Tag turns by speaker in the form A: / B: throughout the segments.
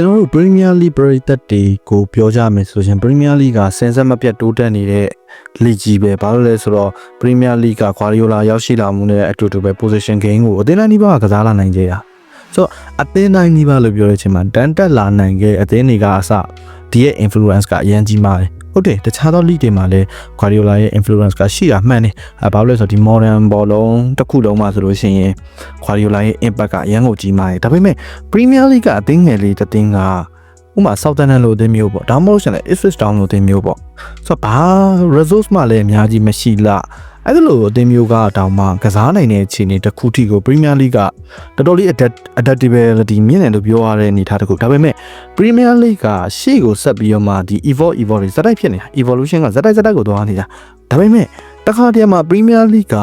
A: ကျွန်တော်တို့ Premier League ပရိသတ်တွေကိုပြောကြမယ်ဆိုရင် Premier League ကစင်ဆက်မပြတ်တိုးတက်နေတဲ့ league ကြီးပဲဘာလို့လဲဆိုတော့ Premier League က Guardiola ရောက်ရှိလာမှုနဲ့အတူတူပဲ position game ကိုအသင်းတိုင်းဒီပါကစားလာနိုင်ကြတာဆိုတော့အသင်းတိုင်းဒီပါလို့ပြောတဲ့အချိန်မှာတန်တက်လာနိုင်ခဲ့အသင်းတွေကအစဒီရဲ့ influence ကအရင်ကြီးမားတယ် ဟုတ်တယ်တခြားသော league တွေမှာလည်း Guardiola ရဲ့ influence ကရှိတာမှန်တယ်အဲဘာလို့လဲဆိုတော့ဒီ modern ဘောလုံးတစ်ခုလုံးမှာဆိုလို့ရှိရင် Guardiola ရဲ့ impact ကအရင်ကိုကြီးမားတယ်ဒါပေမဲ့ Premier League ကအသင်းငယ်လေးတစ်သင်းကဥပမာ Southampton လို့အသင်းမျိုးပေါ့ဒါမှမဟုတ်ရှင်လည်း Ipswich Town လို့အသင်းမျိုးပေါ့ဆိုတော့ဘာ resource မှလည်းအများကြီးမရှိလား အဲ့ဒါလို့အသင်းမျိုးကတောင်မှကစားနိုင်တဲ့အခြေအနေတစ်ခုထိကို Premier League ကတော်တော်လေး adapt adaptability မြင့်တယ်လို့ပြောရတဲ့အနေအထားတစ်ခုဒါပေမဲ့ Premier League ကရှေ့ကိုဆက်ပြီးတော့မှဒီ evolve evolve တွေဇက်တိုက်ဖြစ်နေတာ evolution ကဇက်တိုက်ဇက်တိုက်ကိုသွားနေတာဒါပေမဲ့တခါတည်းမှာ Premier League က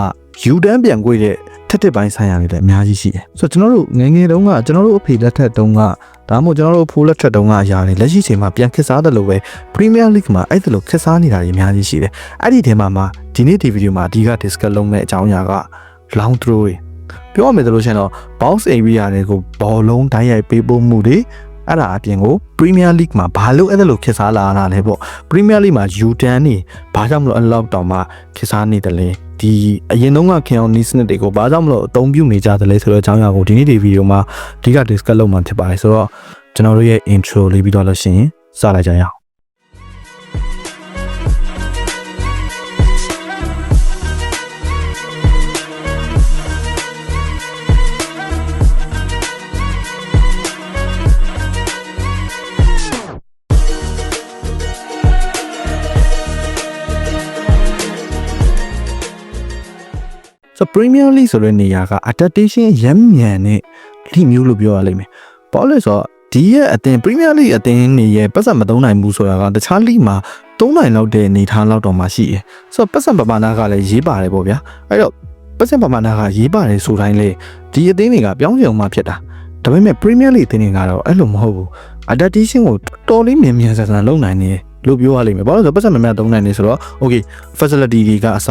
A: U တန်းပြန်ကြွေတဲ့ထက်တစ်ပိုင်းဆိုင်ရာတွေလည်းအများကြီးရှိတယ်ဆိုတော့ကျွန်တော်တို့ငယ်ငယ်တုန်းကကျွန်တော်တို့အဖေလက်ထက်တုန်းကဒါမှမဟုတ်ကျွန်တော်တို့အဖိုးလက်ထက်တုန်းကအရာတွေလက်ရှိချိန်မှာပြန်ခစ်စားတယ်လို့ပဲ Premier League မှာအဲ့ဒါလိုခစ်စားနေတာတွေအများကြီးရှိတယ်အဲ့ဒီထဲမှာမှ ဒီနေ့ဒီဗီဒီယိုမှာအဓိက discuss လုပ်မယ့်အကြောင်းအရာက long throw တွေပြောရမယ်ဆိုလို့ရှိရင်တော့ box area တွေကိုဘောလုံးတိုင်းရိုက်ပေးပို့မှုတွေအဲ့ဒါအပြင်ကို Premier League မှာဘာလို့အဲ့ဒါလိုခစ်စားလာတာလဲပေါ့ Premier League မှာ U10 နေဘာကြောင့်မလို့အဲ့လောက်တောင်မှခစ်စားနေတယ်လဲဒီအရင်တုန်းကခင်အောင်နီးစနစ်တွေကိုဘာကြောင့်မလို့အသုံးပြုနေကြတယ်လဲဆိုတော့အကြောင်းအရာကိုဒီနေ့ဒီဗီဒီယိုမှာအဓိက discuss လုပ်မှာဖြစ်ပါတယ်ဆိုတော့ကျွန်တော်တို့ရဲ့ intro လေးပြီးတော့လို့ရှိရင်စလိုက်ကြရအောင် Premier League ဆိုတဲ့နေရာက adaptation ရမ်းမြန်တဲ့ league မျိုးလို့ပြောရလိမ့်မယ်။ဘာလို့လဲဆိုတော့ဒီရဲ့အသင်း Premier League အသင်းနေရဲ့ပတ်စံမသုံးနိုင်ဘူးဆိုတာကတခြား league မှာသုံးနိုင်လောက်တဲ့အနေအထားလောက်တော့မှရှိတယ်။ဆိုတော့ပတ်စံပမာဏကလည်းရေးပါတယ်ပေါ့ဗျာ။အဲ့တော့ပတ်စံပမာဏကရေးပါတယ်ဆိုတိုင်းလေဒီအသင်းတွေကပြောင်းပြောင်းမှဖြစ်တာ။ဒါပေမဲ့ Premier League အသင်းတွေကတော့အဲ့လိုမဟုတ်ဘူး။ adaptation ကိုတော်တော်လေးမြန်မြန်ဆန်ဆန်လုပ်နိုင်နေတယ် လို့ပြောရလိမ့်မယ်။ဘာလို့လဲဆိုတော့ပတ်စံမြန်မြန်သုံးနိုင်နေဆိုတော့ okay facility တွေကအစ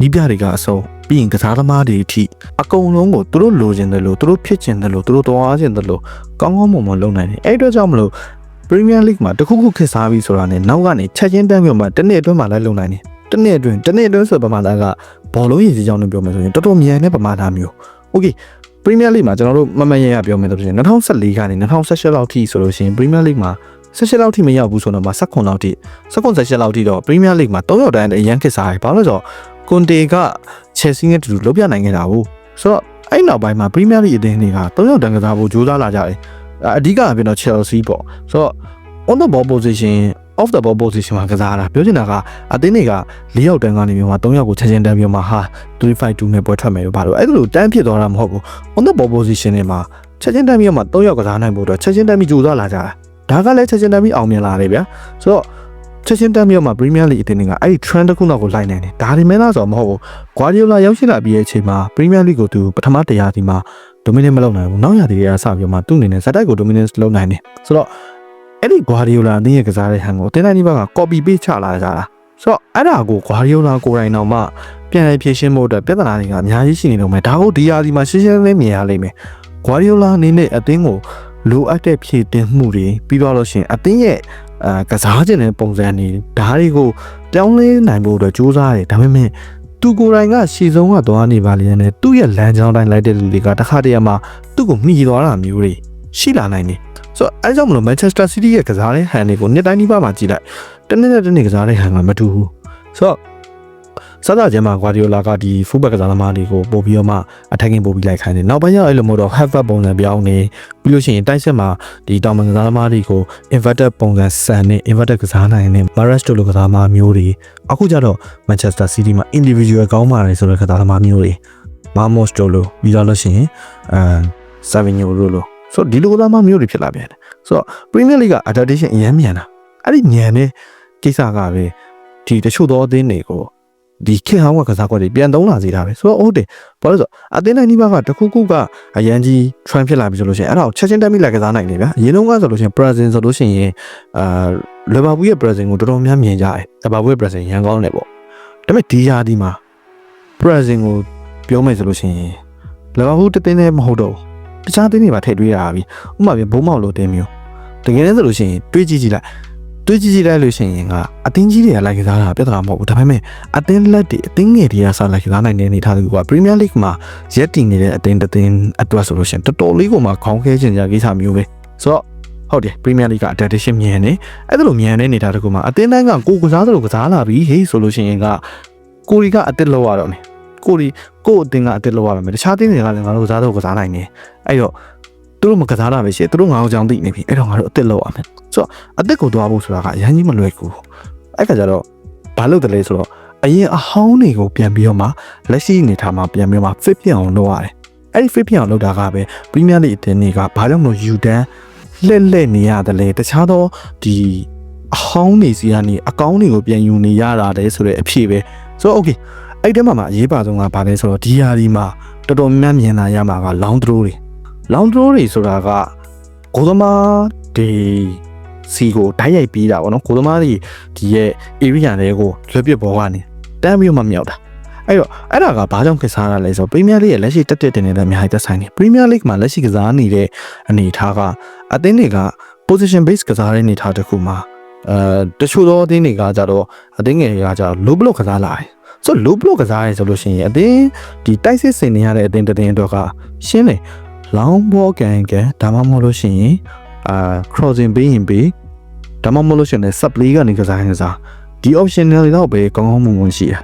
A: နီးပြတွေကအစုံပြီးရင်ကစားသမားတွေအထိအကုန်လုံးကိုသူတို့လိုချင်တယ်လို့သူတို့ဖြစ်ချင်တယ်လို့သူတို့သွားချင်တယ်လို့ကောင်းကောင်းမွန်မွန်လုပ်နိုင်တယ်အဲ့အတွက်ကြောင့်မလို့ Premier League မှာတခုခုခစ်စားပြီးဆိုတာနဲ့နောက်ကနေချက်ချင်းတန်းပြီးမှတစ်နှစ်အတွင်းမှာလည်းလုပ်နိုင်တယ်တစ်နှစ်အတွင်းတစ်နှစ်အတွင်းဆိုပမာဏကဘောလုံးရည်ကြီးကြောင်းလို့ပြောမယ်ဆိုရင်တော်တော်မြန်တဲ့ပမာဏမျိုး Okay Premier League မှာကျွန်တော်တို့မမရရပြောမယ်ဆိုရင်2014ကနေ2018လောက်ထိဆိုလို့ရှိရင် Premier League မှာ 16လောက်ထိမရောက်ဘူးဆိုတော့မှ16လောက်ထိ16 17လောက်ထိတော့ Premier League မှာ3ရောက်တိုင်းအရန်ခစ်စားတယ်ဘာလို့လဲဆိုတော့ကွန်တေက Chelsea နဲ့တူတူလုပ်ပြနိုင်ခဲ့တာဘူးဆိုတော့အဲ့နောက်ပိုင်းမှာ Premier League အသင်းတွေက3ရောက်တန်းကစားဖို့ကြိုးစားလာကြတယ်အဓိကအပြင်တော့ Chelsea ပေါ့ဆိုတော့ on the ball position off the ball position မှာကစားတာပြောချင်တာကအသင်းတွေက၄ရောက်တန်းကနေပြီးမှ3ရောက်ကိုချက်ချင်းတန်းပြီးမှဟာ352နဲ့ပွဲထွက်မယ်လို့ဘာလို့အဲ့လိုတန်းဖြစ်သွားတာမဟုတ်ဘူး on the ball position တွေမှာချက်ချင်းတန်းပြီးမှ3ရောက်ကစားနိုင်ဖို့အတွက်ချက်ချင်းတန်းပြီးကြိုးစားလာကြတာ ဒါကလည်းချက်ချင်းတန်းပြီးအောင်မြင်လာတယ်ဗျာဆိုတော့ချက်ချင်းတန်းပြီးမှ Premier League အသင်းတွေကအဲ့ဒီ trend တစ်ခုနောက်ကိုလိုက်နိုင်တယ်ဒါဒီမဲလားဆိုတော့မဟုတ်ဘူး Guardiola ရောက်ရှိလာပြီးတဲ့အချိန်မှာ Premier League ကိုသူပထမတရားဒီမှာ dominate မလုပ်နိုင်ဘူးနောက်ရာသီတွေကစပြီးမှသူ့အနေနဲ့ဇက်တိုက်ကို dominate လုပ်နိုင်တယ်ဆိုတော့အဲ့ဒီ Guardiola အသင်းရဲ့ကစားတဲ့ဟန်ကိုအသင်းတိုင်းဒီဘက်က copy paste ချလာကြတာဆိုတော့အဲ့ဒါကို Guardiola ကိုယ်တိုင်တော့မှပြန်လည်ဖြည့်ရှင်းဖို့အတွက်ပြဿနာတွေကအများကြီးရှိနေတော့မယ်ဒါကိုဒီရာသီမှာရှင်းရှင်းလင်းလင်းမြင်ရလိမ့်မယ် Guardiola အနေနဲ့အသင်းကို လိုအပ်တဲ့ဖြည့်တင်မှုတွေပြီးတော့လို့ရှိရင်အသင်းရဲ့အာကစားခြင်းတဲ့ပုံစံတွေဒါတွေကိုပြောင်းလဲနိုင်ဖို့အတွက်ကြိုးစားရတယ်ဒါပေမဲ့သူကိုယ်တိုင်ကရှည်ဆုံးကသွားနေပါလေနဲ့သူ့ရဲ့လမ်းကြောင်းတိုင်းလိုက်တဲ့လူတွေကတခါတည်းမှာသူ့ကိုမှီသွားတာမျိုးတွေရှိလာနိုင်တယ်ဆိုတော့အဲကြောင့်မလို့ Manchester City ရဲ့ကစားတဲ့ဟန်တွေကိုနှစ်တိုင်းဒီပါမှာကြည့်လိုက်တနေ့နဲ့တနေ့ကစားတဲ့ဟန်ကမတူဘူးဆိုတော့ စသကျမ်းမှာ Guardiola ကဒီ fullback ကစားသမားတွေကိုပို့ပြီးတော့မှ attacking ပို့ပြီးလိုက်ခိုင်းတယ်နောက်ပိုင်းကျတော့အဲ့လိုမျိုးတော့ half back ပုံစံပြောင်းနေပြီးလို့ရှိရင်တိုက်စစ်မှာဒီတောင်ပန်ကစားသမားတွေကို inverted ပုံစံဆန်နဲ့ inverted ကစားနိုင်တဲ့ Mahrez တို့လိုကစားသမားမျိုးတွေအခုကျတော့ Manchester City မှာ individual ကောင်းပါတယ်ဆိုတဲ့ကစားသမားမျိုးတွေ Ramos တို့လိုပြီးတော့လို့ရှိရင်အဲ Savinho တို့လိုဆိုတော့ဒီလိုကစားသမားမျိုးတွေဖြစ်လာပြန်တယ်ဆိုတော့ Premier League က adaptation အရင်မြန်တာအဲ့ဒီမြန်တဲ့ကိစ္စကပဲဒီတချို့သောအသင်းတွေကို ဒီခေတ်ဟောင်းကကစားကွက်တွေပြန်သုံးလာစေတာပဲဆိုတော့ဟုတ်တယ်ဘာလို့လဲဆိုတော့အသင်းတိုင်းဒီဘက်ကတခုခုကအရန်ကြီး trend ဖြစ်လာပြီဆိုလို့ရှိရင်အဲ့ဒါကိုချက်ချင်းတက်မိလိုက်ကစားနိုင်တယ်ဗျာအရင်တုန်းကဆိုလို့ရှိရင် Brazil ဆိုလို့ရှိရင်အာလီဗာပူးရဲ့ Brazil ကိုတော်တော်များမြင်ကြတယ်လီဗာပူးရဲ့ Brazil ရန်ကောင်းတယ်ပေါ့ဒါပေမဲ့ဒီရာဒီမှာ Brazil ကိုပြောမယ်ဆိုလို့ရှိရင်လီဗာပူးတသင်းနဲ့မဟုတ်တော့ဘူးတခြားသင်းတွေပါထည့်တွေးရတာပြီဥပမာပြဘုံမောက်လိုတင်းမျိုးတကယ်လည်းဆိုလို့ရှိရင်တွေးကြည့်ကြည့်လိုက် တွေးကြည့်ကြည့်လိုက်လို့ရှိရင်ကအတင်းကြီးတွေကလိုက်ကစားတာပြဿနာမဟုတ်ဘူးဒါပေမဲ့အတင်းလက်တွေအတင်းငယ်တွေကစားလိုက်ကစားနိုင်တဲ့အနေထားတွေကပရီးမီးယားလိဂ်မှာရက်တည်နေတဲ့အတင်းတစ်တင်းအတွက်ဆိုလို့ရှိရင်တော်တော်လေးကိုမှခေါင်းခဲချင်ကြကိစ္စမျိုးပဲဆိုတော့ဟုတ်တယ်ပရီးမီးယားလိဂ်က adaptation မြန်နေအဲ့ဒါလိုမြန်တဲ့အနေထားတကူမှာအတင်းတိုင်းကကိုကစားသလိုကစားလာပြီဟေးဆိုလို့ရှိရင်ကကိုရီကအတစ်လောက်ရတော့မယ်ကိုရီကိုအတင်းကအတစ်လောက်ရမယ်တခြားတင်းတွေကလည်းငါတို့ကစားတော့ကစားနိုင်တယ်အဲ့တော့ သူတို့မကစားတာပဲရှိတယ်သူတို့ငါ့ကိုကြောင်သိနေပြီအဲ့တော့ငါတို့အတစ်လောက်ရမယ်ဆိုတော့အတစ်ကိုသွားဖို့ဆိုတာကအရင်ကြီးမလွယ်ကူအဲ့ခါကျတော့ဘာလို့တလဲဆိုတော့အရင်အဟောင်းတွေကိုပြန်ပြီးတော့မှလက်ရှိအနေထားမှာပြန်ပြီးတော့မှ fit ပြအောင်လုပ်ရတယ်အဲ့ဒီ fit ပြအောင်လုပ်တာကပဲ Premier League အတင်းတွေကဘာကြောင့်မလို့ U တန်းလှည့်လှည့်နေရတယ်လေတခြားသောဒီအဟောင်းနေစီကနေအကောင်းတွေကိုပြန်ယူနေရတာတဲ့ဆိုတဲ့အဖြစ်ပဲဆိုတော့ okay အဲ့ဒီထဲမှာမှအရေးပါဆုံးကဘာလဲဆိုတော့ဒီဟာဒီမှာတော်တော်များများမြင်လာရမှာက long throw တွေ long throw တွေဆိုတာကကိုသမားဒီစီကိုဓာတ်ရိုက်ပြီးတာဗောနော်ကိုသမားတွေဒီရဲ့ area တွေကိုလွှတ်ပစ်ဘောကနေတန်းပြီးမှမြောက်တာအဲ့တော့အဲ့ဒါကဘာကြောင့်ကစားရလဲဆိုတော့ Premier League ရဲ့လက်ရှိတက်တက်တင်နေတဲ့အများကြီးသက်ဆိုင်နေ Premier League မှာလက်ရှိကစားနေတဲ့အနေအထားကအသင်းတွေက position base ကစားတဲ့အနေအထားတစ်ခုမှာအဲတချို့သောအသင်းတွေကကြတော့အသင်းငယ်တွေကကြတော့ low block ကစားလာတယ်ဆိုတော့ low block ကစားရဲဆိုလို့ရှိရင်အသင်းဒီတိုက်စစ်ဆင်နေရတဲ့အသင်းတစ်သင်းအတွက်ကရှင်းတယ် long ball ကန်ကန်ဒါမှမဟုတ်လို့ရှိရင်အာ crossing ပေးရင်ပေးဒါမှမဟုတ်လို့ရှိရင်လည်း sub play ကနေကစားရင်ကစားဒီ option တွေတော့ပဲကောင်းကောင်းမွန်မွန်ရှိတာ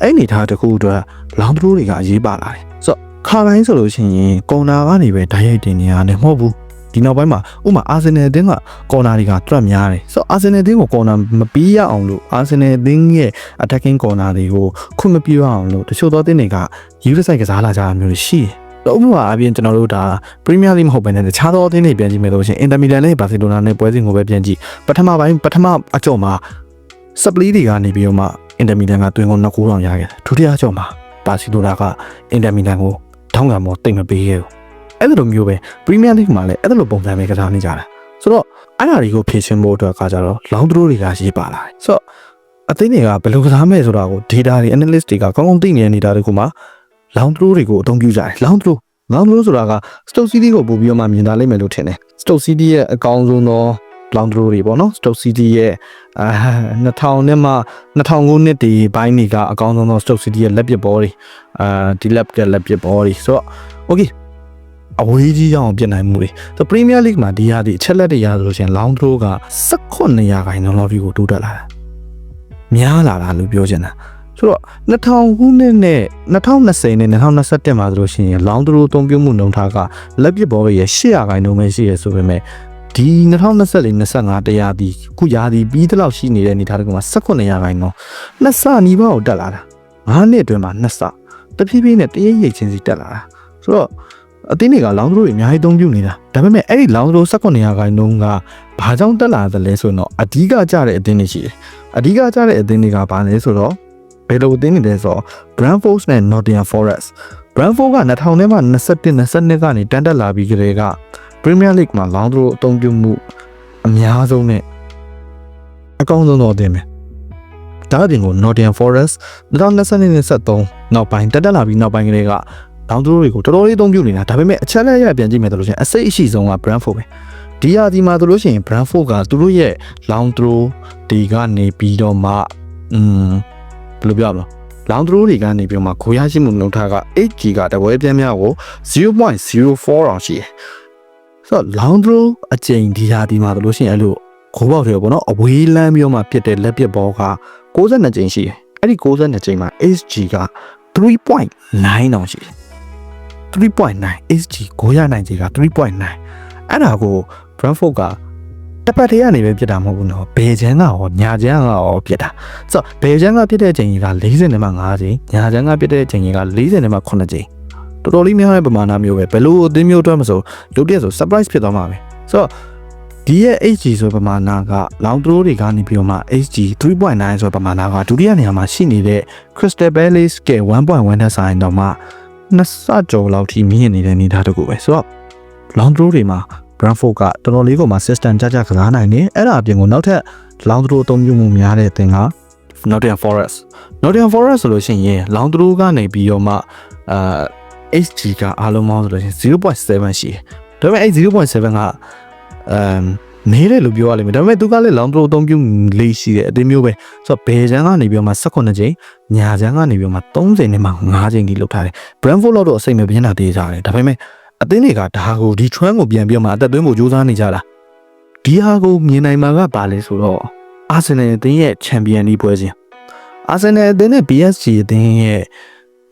A: အဲ့အနေထားတစ်ခုအတွက် long throw တွေကအရေးပါလာတယ်ဆိုတော့ခါတိုင်းဆိုလို့ရှိရင်ကွန်နာကနေပဲဓာတ်ရိုက်တင်နေရတယ်မဟုတ်ဘူးဒီနောက်ပိုင်းမှာဥမာအာဆင်နယ်အသင်းကကော်နာတွေကတွတ်များတယ်ဆိုတော့အာဆင်နယ်အသင်းကိုကော်နာမပြီးရအောင်လို့အာဆင်နယ်အသင်းရဲ့ attacking corner တွေကိုခွင့်မပြုရအောင်လို့တချို့သောအသင်းတွေကယူရဆိုင်ကစားလာကြတာမျိုးတွေရှိတယ် တော့ဥပမာအပြင်ကျွန်တော်တို့ဒါ Premier League မဟုတ်ဘဲနဲ့တခြားသောအသင်းတွေပြန်ကြည့်မယ်လို့ရှိရင် Inter Milan နဲ့ Barcelona နဲ့ပွဲစဉ်ကိုပဲပြန်ကြည့်ပထမပိုင်းပထမအကြော့မှာ Split တွေကနေပြီးတော့မှ Inter Milan ကတွင်ကုန်နှစ်ကိုတောင်ရခဲ့တယ်ဒုတိယအကြော့မှာ Barcelona က Inter Milan ကိုထောင်းကံမောတိတ်မပေးခဲ့ဘူးအဲ့လိုမျိုးပဲ Premier League မှာလည်းအဲ့လိုပုံစံပဲကစားနေကြတာဆိုတော့အဲ့ဒါတွေကိုဖြည့်ရှင်းဖို့အတွက်ကကြတော့ long throw တွေကရေးပါလာတယ်ဆိုတော့အသင်းတွေကဘယ်လိုကစားမဲ့ဆိုတာကို data တွေ analyst တွေကကောင်းကောင်းသိနေတဲ့ data တွေကိုမှ long throw တွေကိုအသုံးပြုကြတယ် long throw long throw ဆိုတာက Stoke City ကိုပို့ပြီးတော့မှမြင်သာလိမ့်မယ်လို့ထင်တယ် Stoke City ရဲ့အကောင်းဆုံးသော long throw တွေပေါ့နော် Stoke City ရဲ့အာ2000နဲ့မှ2009နှစ်ဒီဘိုင်းတွေကအကောင်းဆုံးသော Stoke City ရဲ့လက်ပစ်ဘောတွေအာဒီလက်ရဲ့လက်ပစ်ဘောတွေဆိုတော့ okay အဝေးကြီးရအောင်ပြင်နိုင်မှုတွေဆို Premier League မှာဒီဟာဒီအချက်လက်တွေရဆိုလို့ရှိရင် long throw က18ရာခိုင်နှုန်းလောက်ထိကိုတိုးတက်လာတာများလာတာလို့ပြောချင်တာ ဆိုတော့2000ခုနှစ်နဲ့2020နဲ့2021မှာဆိုလို့ရှိရင် long throw အသုံးပြုမှုနှုန်းထားကလက်ပစ်ဘောရဲ့8ရာခိုင်နှုန်းပဲရှိရဆိုပေမဲ့ဒီ2024 25တရားဒီခုရာဒီပြီးတလောက်ရှိနေတဲ့အနေထားတကမှာ18ရာခိုင်နှုန်းနှစ်ဆနီးပါးကိုတက်လာတာ9နှစ်အတွင်းမှာနှစ်ဆတဖြည်းဖြည်းနဲ့တရိပ်ရိပ်ချင်းစီတက်လာတာဆိုတော့အသင်းတွေကလောင်းသရိုးတွေအများကြီးအသုံးပြုနေတာဒါပေမဲ့အဲ့ဒီလောင်းသရိုး18ရာခိုင်နှုန်းကဘာကြောင့်တက်လာသလဲဆိုတော့အဓိကကြတဲ့အသင်းတွေရှိတယ်အဓိကကြတဲ့အသင်းတွေကဘာလဲဆိုတော့ ဘယ်လိုအသင်းတွေလဲဆိုတော့ Brentford နဲ့ Nottingham Forest Brentford က2000နဲ့မှ21 22ကနေတန်းတက်လာပြီးကြတဲ့က Premier League မှာလောင်းသရိုးအသုံးပြုမှုအများဆုံးနဲ့အကောင်းဆုံးတော့အသင်းပဲဒါအပြင်ကို Nottingham Forest 2022နဲ့23နောက်ပိုင်းတက်တက်လာပြီးနောက်ပိုင်းကလေးကလောင်းသရိုးတွေကိုတော်တော်လေးအသုံးပြုနေတာဒါပေမဲ့အချက်လက်ရပြန်ကြည့်မယ်ဆိုလို့ရှိရင်အစိတ်အရှိဆုံးက Brentford ပဲဒီဟာဒီမှာဆိုလို့ရှိရင် Brentford ကသူတို့ရဲ့ long throw ဒီကနေပြီးတော့မှอืม ဘယ်လိုပြောရမလဲ long throw တွေကနေပြီးတော့မှကိုရရှိမှုနှုန်းထားက 8G ကတပွဲပြင်းများကို0.04အောင်ရှိတယ်ဆိုတော့ long throw အချိန်ဒီဟာဒီမှာဆိုလို့ရှိရင်အဲ့လိုခိုးပေါက်တယ်ပေါ့နော်အဝေးလမ်းပြီးတော့မှဖြစ်တဲ့လက်ပစ်ဘောက62ကြိမ်ရှိတယ်အဲ့ဒီ62ကြိမ်မှာ HG က3.9အောင်ရှိတယ်3.9 HG ကိုရနိုင်ခြေက3.9အဲ့ဒါကို Brentford က တစ်ပတ်တည်းကနေပဲပြစ်တာမဟုတ်ဘူးနော်ဘယ်ချမ်းကရောညာချမ်းကရောပြစ်တာဆိုတော့ဘယ်ချမ်းကပြစ်တဲ့အချိန်ကြီးက40နဲ့မှ5ချိန်ညာချမ်းကပြစ်တဲ့အချိန်ကြီးက40နဲ့မှ9ချိန်တော်တော်လေးများတဲ့ပမာဏမျိုးပဲဘယ်လိုအသင်းမျိုးအတွက်မဆိုလုပ်တဲ့ဆို surprise ဖြစ်သွားမှာပဲဆိုတော့ဒီရဲ့ HG ဆိုပမာဏက long throw တွေကနေပြီးတော့မှ HG 3.9ဆိုပမာဏကဒုတိယနေရာမှာရှိနေတဲ့ Crystal Palace က1.1နဲ့ဆိုင်တော့မှနှစ်ဆကျော်လောက်ထိမြင့်နေတဲ့အနေအထားတကူပဲဆိုတော့ long throw တွေမှာ Brentford ကတော်တော်လေးကိုမှ system ကြကြကစားနိုင်တယ်အဲ့ဒါအပြင်ကိုနောက်ထပ် long throw အသုံးပြုမှုများတဲ့အသင်းက Nottingham Forest Nottingham Forest ဆိုလို့ရှိရင် long throw ကနေပြီးတော့မှအာ HG ကအားလုံးပေါင်းဆိုလို့ရှိရင်0.7ရှိတယ်ဒါပေမဲ့အဲ့0.7ကအမ်နေတယ်လို့ပြောရလိမ့်မယ်ဒါပေမဲ့သူကလည်း long throw အသုံးပြုလေးရှိတယ်အသေးမျိုးပဲဆိုတော့ဘယ်ချမ်းကနေပြီးတော့မှ18ချိန်ညာချမ်းကနေပြီးတော့မှ30နဲ့မှ5ချိန်ကြီးလောက်ထားတယ် Brentford တော့အစိမ့်မပြင်းတာသေးကြတယ်ဒါပေမဲ့ အသင်းတွေကဒါကိုဒီ trend ကိုပြန်ပြီးတော့မှအသက်သွင်းဖို့ကြိုးစားနေကြတာဒီဟာကိုမြင်နိုင်မှာကဘာလဲဆိုတော့ Arsenal အသင်းရဲ့ Champion League ပွဲစဉ် Arsenal အသင်းနဲ့ PSG အသင်းရဲ့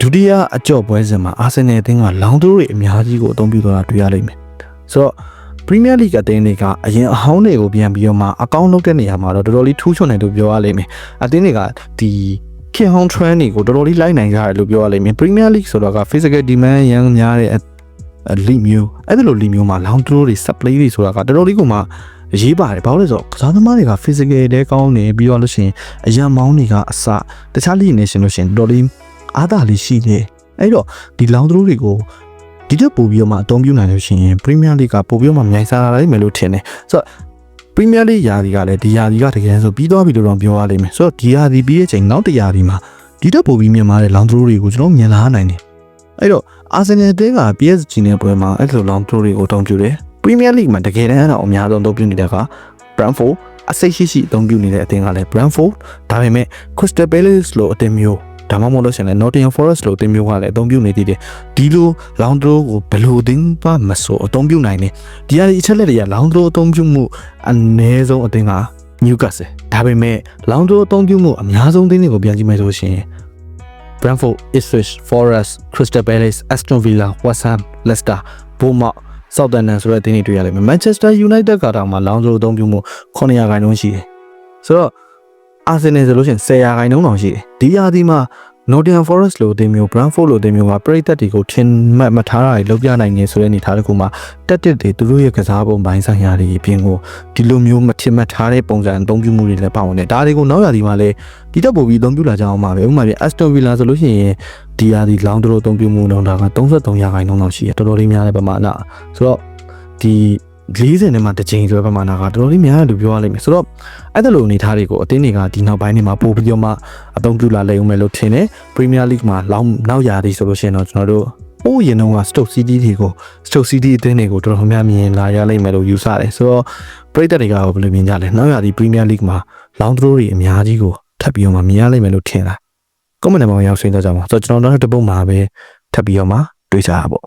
A: ဒုတိယအကြော့ပွဲစဉ်မှာ Arsenal အသင်းက long throw တွေအများကြီးကိုအသုံးပြုသွားတာတွေ့ရလိမ့်မယ်ဆိုတော့ Premier League အသင်းတွေကအရင်အဟောင်းတွေကိုပြန်ပြီးတော့မှအကောင့်လုပ်တဲ့နေရာမှာတော့တော်တော်လေးထူးချွန်တယ်လို့ပြောရလိမ့်မယ်အသင်းတွေကဒီခင်ဟောင်း trend တွေကိုတော်တော်လေးလိုက်နိုင်ကြတယ်လို့ပြောရလိမ့်မယ် Premier League ဆိုတော့က physical demand ရန်များတဲ့ league မျိုးအဲ့ဒါလို league မျိုးမှာ long throw တွေ supply တွေဆိုတာကတော်တော်လေးကိုမှအရေးပါတယ်ဘာလို့လဲဆိုတော့ကစားသမားတွေက physical တဲကောင်းနေပြီးတော့လို့ရှိရင်အရန်မောင်းတွေကအစတခြား league နေရှင်လို့ရှိရင်တော်တော်လေးအားသာလေးရှိနေအဲ့တော့ဒီ long throw တွေကိုဒီတက်ပို့ပြီးတော့မှအသုံးပြုနိုင်လို့ရှိရင် Premier League ကပို့ပြီးတော့မှမြိုင်စားလာလိမ့်မယ်လို့ထင်တယ်ဆိုတော့ Premier League ယာဒီကလည်းဒီယာဒီကတကယ်ဆိုပြီးသွားပြီလို့တော့ပြောရလိမ့်မယ်ဆိုတော့ဒီယာဒီပြီးတဲ့ချိန်နောက်တစ်ယာဒီမှာဒီတက်ပို့ပြီးမြန်မာတဲ့ long throw တွေကိုကျွန်တော်မြင်လာနိုင်တယ်အဲ့တော့ Arsenal တင်းက PSG နဲ့ပွဲမှာအဲ့လို long throw တွေကိုအသုံးပြုတယ် Premier League မှာတကယ်တမ်းတော့အများဆုံးအသုံးပြုနေတဲ့က Brentford အစိတ်ရှိရှိအသုံးပြုနေတဲ့အသင်းကလည်း Brentford ဒါပေမဲ့ Crystal Palace လို့အသင်းမျိုးဒါမှမဟုတ်လို့ရှိရင်လည်း Nottingham Forest လို့အသင်းမျိုးကလည်းအသုံးပြုနေသေးတယ်ဒီလို long throw ကိုဘယ်လိုအသင်းပါမဆိုအသုံးပြုနိုင်တယ်ဒီဟာဒီအချက်လက်တွေက long throw အသုံးပြုမှုအနည်းဆုံးအသင်းက Newcastle ဒါပေမဲ့ long throw အသုံးပြုမှုအများဆုံးအသင်းတွေကိုပြန်ကြည့်မယ်ဆိုရှင် Brentford, Ipswich, Forest, Crystal Palace, Aston Villa, West Ham, Leicester, Bournemouth, Southampton ဆိုတဲ့အသင်းတွေတွေ့ရလိမ့်မယ် Manchester United ကတောင်မှလောင်းစိုးအသုံးပြုမှု900ခိုင်နှုန်းရှိတယ်ဆိုတော့ Arsenal ဆိုလို့ရှိရင်1000ခိုင်နှုန်းတောင်ရှိတယ်ဒီရာသီမှာ Nottingham Forest လို့အသင်းမျိုး Brentford လို့အသင်းမျိုးကပရိသတ်တွေကိုထင်မှတ်မထားတာတွေလုပ်ပြနိုင်နေဆိုတဲ့အနေအထားတစ်ခုမှာတက်တက်တွေသူတို့ရဲ့ကစားပုံပိုင်းဆိုင်ရာတွေအပြင်ကိုဒီလိုမျိုးမထင်မှတ်ထားတဲ့ပုံစံအသုံးပြုမှုတွေလည်းပါဝင်တယ်ဒါတွေကိုနောက်ရာသီမှာလည်းဒီတက်ပို့ပြီးအသုံးပြုလာကြအောင်ပါပဲဥပမာပြ Aston Villa ဆိုလို့ရှိရင်ဒီရာသီလောင်းတို့အသုံးပြုမှုနှုန်းတာက33ရာခိုင်နှုန်းလောက်ရှိတယ်တော်တော်လေးများတဲ့ပမာဏဆိုတော့ဒီ 40နဲ့မှတစ်ချိန်ဆိုတဲ့ပမာဏကတော်တော်လေးများတယ်လို့ပြောရလိမ့်မယ်ဆိုတော့အဲ့ဒါလိုအနေထားတွေကိုအသင်းတွေကဒီနောက်ပိုင်းတွေမှာပို့ပြီးတော့မှအသုံးပြုလာလိမ့်မယ်လို့ထင်တယ် Premier League မှာလောင်းနောက်ရာသီဆိုလို့ရှိရင်တော့ကျွန်တော်တို့ဟိုးရင်တော့က Stoke City တွေကို Stoke City အသင်းတွေကိုတော်တော်များများမြင်လာရလိမ့်မယ်လို့ယူဆတယ်ဆိုတော့ပရိသတ်တွေကဘယ်လိုမြင်ကြလဲနောက်ရာသီ Premier League မှာလောင်းသရိုးတွေအများကြီးကိုထပ်ပြီးတော့မှမြင်ရလိမ့်မယ်လို့ထင်တာ comment မှာရောက်ဆွေးနွေးကြပါဦးဆိုတော့ကျွန်တော်တို့တစ်ပုတ်မှာပဲထပ်ပြီးတော့မှတွေ့ကြတာပေါ့